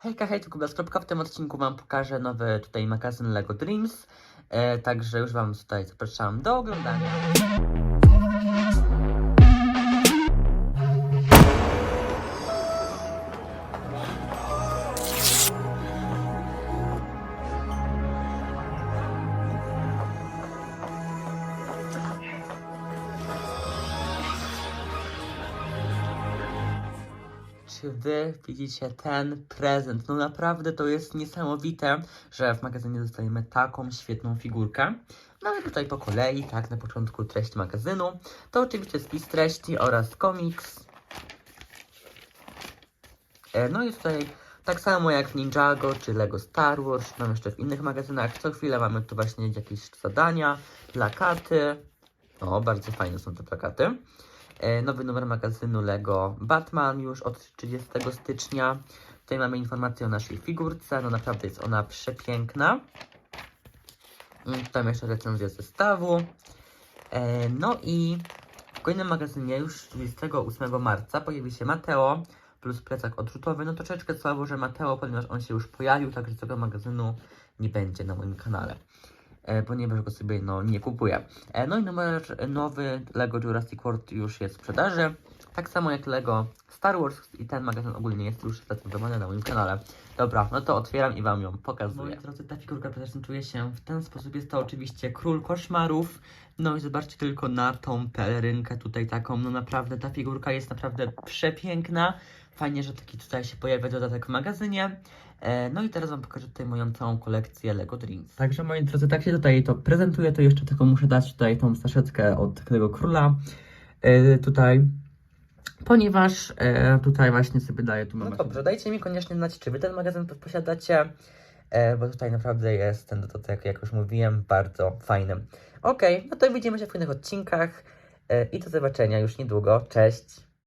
Hejka, hej, tu Kubas. W tym odcinku Wam pokażę nowy tutaj magazyn LEGO Dreams. E, także już Wam tutaj zapraszam do oglądania. Wy widzicie ten prezent? No naprawdę to jest niesamowite, że w magazynie dostajemy taką świetną figurkę. No i tutaj po kolei, tak, na początku treść magazynu. To oczywiście spis treści oraz komiks. E, No i tutaj tak samo jak w Ninjago czy Lego Star Wars, czy tam jeszcze w innych magazynach, co chwilę mamy tu właśnie jakieś zadania, plakaty. O, bardzo fajne są te plakaty. E, Nowy numer magazynu Lego Batman już od 30 stycznia. Tutaj mamy informację o naszej figurce. No naprawdę jest ona przepiękna. Tutaj jeszcze recenzja zestawu. E, No i w kolejnym magazynie już 28 marca pojawi się Mateo plus plecak odrzutowy. No troszeczkę słabo, że Mateo, ponieważ on się już pojawił, także tego magazynu nie będzie na moim kanale. E, ponieważ go sobie no, nie kupuję. E, no i numer nowy Lego Jurassic World już jest w sprzedaży. Tak samo jak Lego Star Wars i ten magazyn ogólnie jest już recenzowany na moim kanale. Dobra, no to otwieram i Wam ją pokazuję. Moi drodzy, ta figurka prezentuje się w ten sposób. Jest to oczywiście Król Koszmarów. No i zobaczcie tylko na tą pelerynkę tutaj taką. No naprawdę ta figurka jest naprawdę przepiękna. Fajnie, że taki tutaj się pojawia dodatek w magazynie. E, No i teraz Wam pokażę tutaj moją całą kolekcję Lego Dreams. Także moi drodzy, tak się tutaj to prezentuje, to jeszcze tylko muszę dać tutaj tą saszetkę od tego króla. E, tutaj ponieważ e, tutaj właśnie sobie daję tu No dobrze, dajcie mi koniecznie znać, czy wy ten magazyn posiadacie, e, bo tutaj naprawdę jest ten dodatek, jak już mówiłem, bardzo fajny. Okej, no to widzimy się w kolejnych odcinkach e, i do zobaczenia już niedługo. Cześć!